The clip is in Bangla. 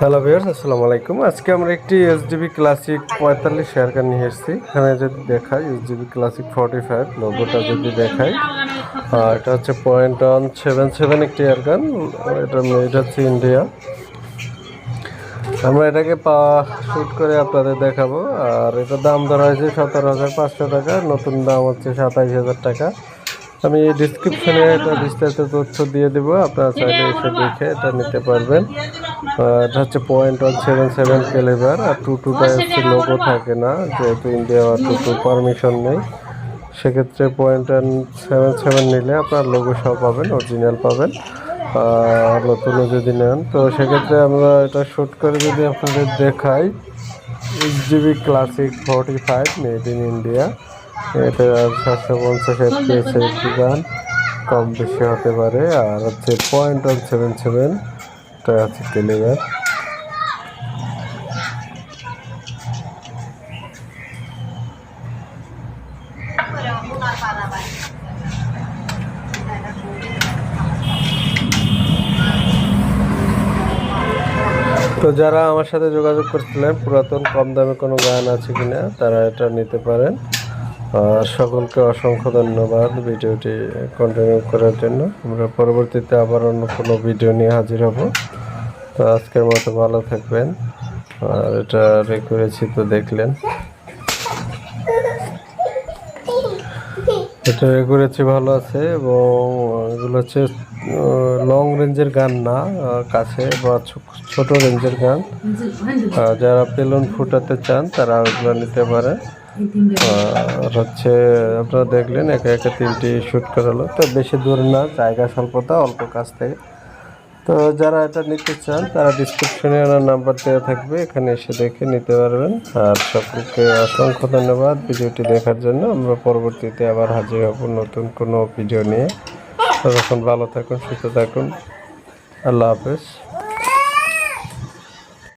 হ্যালো ভিউয়ার্স আসসালামু আলাইকুম। আজকে আমরা একটি এসডিবি ক্লাসিক পঁয়তাল্লিশ শেয়ার কার নিয়ে এসেছি। এখানে যদি দেখাই এসডিবি ক্লাসিক ফর্টি ফাইভ লোগোটা যদি দেখাই এটা হচ্ছে পয়েন্ট অন সেভেন সেভেন একটি এয়ার গান এটা মেড হচ্ছে ইন্ডিয়া আমরা এটাকে পা শুট করে আপনাদের দেখাবো। আর এটার দাম ধরা হয়েছে সতেরো হাজার পাঁচশো টাকা, নতুন দাম হচ্ছে সাতাইশ হাজার টাকা। আমি ডিসক্রিপশনে এটা বিস্তারিত তথ্য দিয়ে দেবো, আপনারা চাইলে এসে দেখে এটা নিতে পারবেন। এটা হচ্ছে point one seven seven caliber আর টু টু হচ্ছে লোগো থাকে না, যেহেতু ইন্ডিয়া আর টু টু পারমিশন নেই। সেক্ষেত্রে পয়েন্ট ওয়ান সেভেন সেভেন নিলে আপনার লোগো সহ পাবেন অরিজিনাল পাবেন, আর নতুনও যদি নেন। তো সেক্ষেত্রে আমরা এটা শ্যুট করে যদি আপনাদের দেখাই H GB classic forty five made in India এটা সাতশো পঞ্চাশ একটি গান, কম বেশি হতে পারে। আর হচ্ছে পয়েন্ট ওয়ান সেভেন সেভেন এটা আছে টেলিভার তো যারা আমার সাথে যোগাযোগ করছিলেন, পুরাতন, কম দামে কোনো গান আছে কিনা, তারা এটা নিতে পারেন। আর সকলকে অসংখ্য ধন্যবাদ ভিডিওটি কন্টিনিউ করার জন্য। আমরা পরবর্তীতে আবার অন্য কোনো ভিডিও নিয়ে হাজির হব। তো আজকের মতো ভালো থাকবেন। আর এটা রে করেছি তো দেখলেন। এটা রে করেছি ভালো আছে এবং এগুলো হচ্ছে লং রেঞ্জের গান না কাছে বা ছোট রেঞ্জের গান। আহ, যারা বেলুন ফুটাতে চান তারা ওগুলো নিতে পারে আর হচ্ছে আপনারা দেখলেন একে একে তিনটি শ্যুট করালো। তো বেশি দূর না, জায়গা স্বল্পতা, অল্প কাছ থেকে। তো যারা এটা নিতে চান, তারা ডিসক্রিপশনে ওনার নাম্বার দেওয়া থাকবে, এখানে এসে দেখে নিতে পারবেন। আর সকলকে অসংখ্য ধন্যবাদ ভিডিওটি দেখার জন্য। আমরা পরবর্তীতে আবার হাজির হব নতুন কোনো ভিডিও নিয়ে। ততক্ষণ ভালো থাকুন, সুস্থ থাকুন। আল্লাহ হাফেজ।